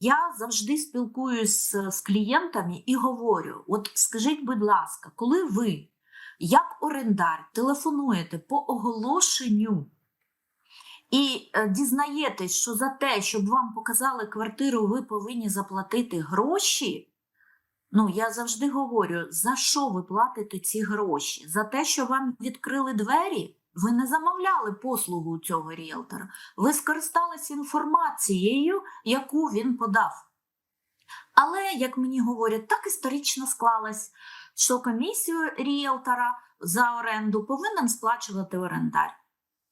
Я завжди спілкуюсь з, з клієнтами і говорю: от скажіть, будь ласка, коли ви, як орендар, телефонуєте по оголошенню і е, дізнаєтесь, що за те, щоб вам показали квартиру, ви повинні заплатити гроші. Ну, я завжди говорю, за що ви платите ці гроші? За те, що вам відкрили двері? Ви не замовляли послугу цього ріелтора. Ви скористалися інформацією, яку він подав. Але, як мені говорять, так історично склалось, що комісію ріелтора за оренду повинен сплачувати орендар.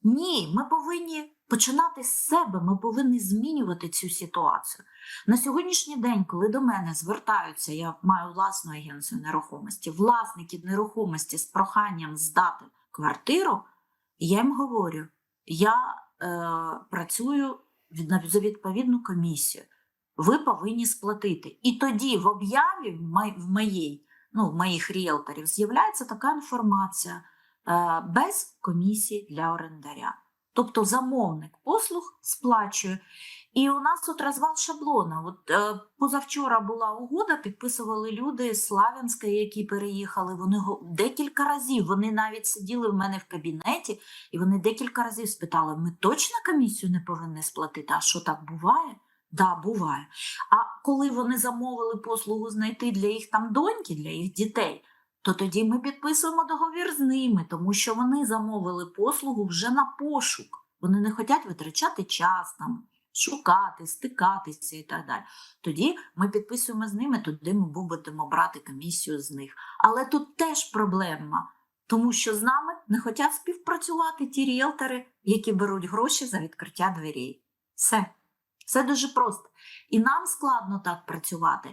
Ні, ми повинні починати з себе, ми повинні змінювати цю ситуацію. На сьогоднішній день, коли до мене звертаються, я маю власну агенцію нерухомості, власники нерухомості з проханням здати квартиру, я їм говорю: я е, працюю за відповідну комісію. Ви повинні сплатити. І тоді в об'яві в моїй, ну, в моїх ріелторів з'являється така інформація е, без комісії для орендаря. Тобто замовник послуг сплачує. І у нас тут розвал шаблона. От е, позавчора була угода, підписували люди з Славянська, які переїхали. Вони декілька разів вони навіть сиділи в мене в кабінеті, і вони декілька разів спитали: ми точно комісію не повинні сплатити? А що так буває? Да, буває. А коли вони замовили послугу знайти для їх там доньки, для їх дітей, то тоді ми підписуємо договір з ними, тому що вони замовили послугу вже на пошук. Вони не хочуть витрачати час там, шукати, стикатися і так далі. Тоді ми підписуємо з ними, тоді ми будемо брати комісію з них. Але тут теж проблема, тому що з нами не хочуть співпрацювати ті ріелтори, які беруть гроші за відкриття дверей. Все. Все дуже просто. І нам складно так працювати.